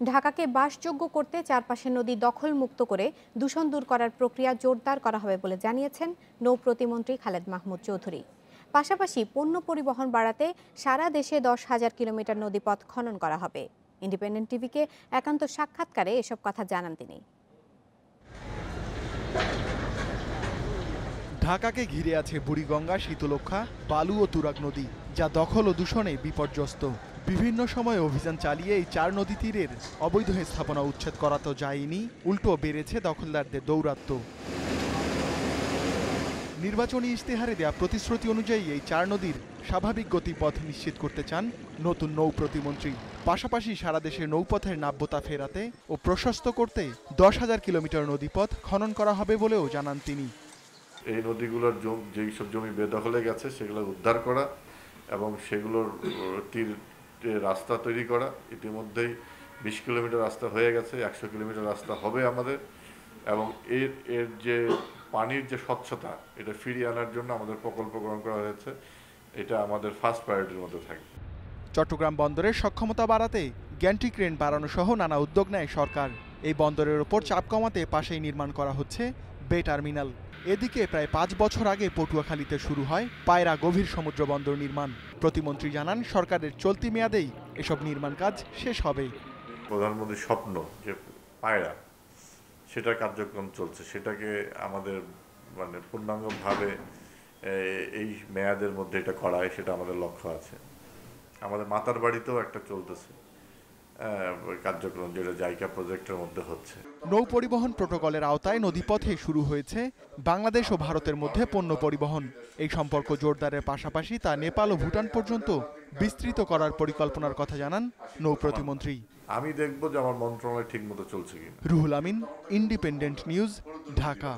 ঢাকাকে বাসযোগ্য করতে চারপাশের নদী দখল মুক্ত করে দূষণ দূর করার প্রক্রিয়া জোরদার করা হবে বলে জানিয়েছেন নৌ প্রতিমন্ত্রী খালেদ মাহমুদ চৌধুরী। পাশাপাশি পণ্য পরিবহন বাড়াতে সারা দেশে দশ হাজার কিলোমিটার নদীপথ খনন করা হবে। ইন্ডিপেন্ডেন্ট টিভিকে একান্ত সাক্ষাৎকারে এসব কথা জানান তিনি। ঢাকাকে ঘিরে আছে বুড়িগঙ্গা শীতলক্ষা বালু ও তুরাগ নদী, যা দখল ও দূষণে বিপর্যস্ত। বিভিন্ন সময় অভিযান চালিয়ে এই চার নদী তীরের অবৈধ স্থাপনা উচ্ছেদ করা তো যায়নি, উল্টো বেড়েছে দখলদারদের দৌরাত্ম্য নির্বাচনী ইশতেহারে দেয়া প্রতিশ্রুতি অনুযায়ী এই চার নদীর স্বাভাবিক গতিপথ নিশ্চিত করতে চান নতুন নৌ প্রতিমন্ত্রী। পাশাপাশি সারা দেশের নৌপথের নাব্যতা ফেরাতে ও প্রশস্ত করতে দশ হাজার কিলোমিটার নদীপথ খনন করা হবে বলেও জানান তিনি। এই নদীগুলোর যেই সব জমি বেদখলে গেছে, সেগুলো উদ্ধার করা এবং সেগুলোর, তীর রাস্তা তৈরি করা, ইতিমধ্যেই বিশ কিলোমিটার রাস্তা হয়ে গেছে, একশো কিলোমিটার রাস্তা হবে আমাদের। এবং এর এর যে পানির যে স্বচ্ছতা, এটা ফিরিয়ে আনার জন্য আমাদের প্রকল্প গ্রহণ করা হয়েছে। এটা আমাদের ফার্স্ট প্রায়োরিটির মধ্যে থাকবে। চট্টগ্রাম বন্দরের সক্ষমতা বাড়াতে গ্যান্ট্রি ক্রেন বাড়ানো সহ নানা উদ্যোগ নেয় সরকার। এই বন্দরের ওপর চাপ কমাতে পাশেই নির্মাণ করা হচ্ছে বে টার্মিনাল। এদিকে প্রায় পাঁচ বছর আগে পটুয়াখালীতে শুরু হয় পায়রা গভীর সমুদ্র বন্দর নির্মাণ। প্রতিমন্ত্রী জানান, সরকারের চলতি মেয়াদেই এসব নির্মাণ কাজ শেষ হবে। প্রধানমন্ত্রীর স্বপ্ন যে পায়রা সেটার কার্যক্রম চলছে। সেটাকে আমাদের মানে পূর্ণাঙ্গভাবে এই মেয়াদের মধ্যে এটা করায়, সেটা আমাদের লক্ষ্য আছে। আমাদের মাতার বাড়িতেও একটা চলতেছে। কার্যক্রম যেটা জাইকা প্রজেক্টের মধ্যে হচ্ছে। নৌ পরিবহন প্রোটোকলের আওতায় নদীপথে শুরু হয়েছে বাংলাদেশ ও ভারতের মধ্যে পণ্য পরিবহন। এই সম্পর্ক জোরদারের পাশাপাশি তা নেপাল ও ভুটান পর্যন্ত বিস্তৃত করার পরিকল্পনার কথা জানান নৌ প্রতিমন্ত্রী। আমি দেখব যে আমার মন্ত্রণালয় ঠিকমতো চলছে কিনা। Ruhul Amin independent news Dhaka.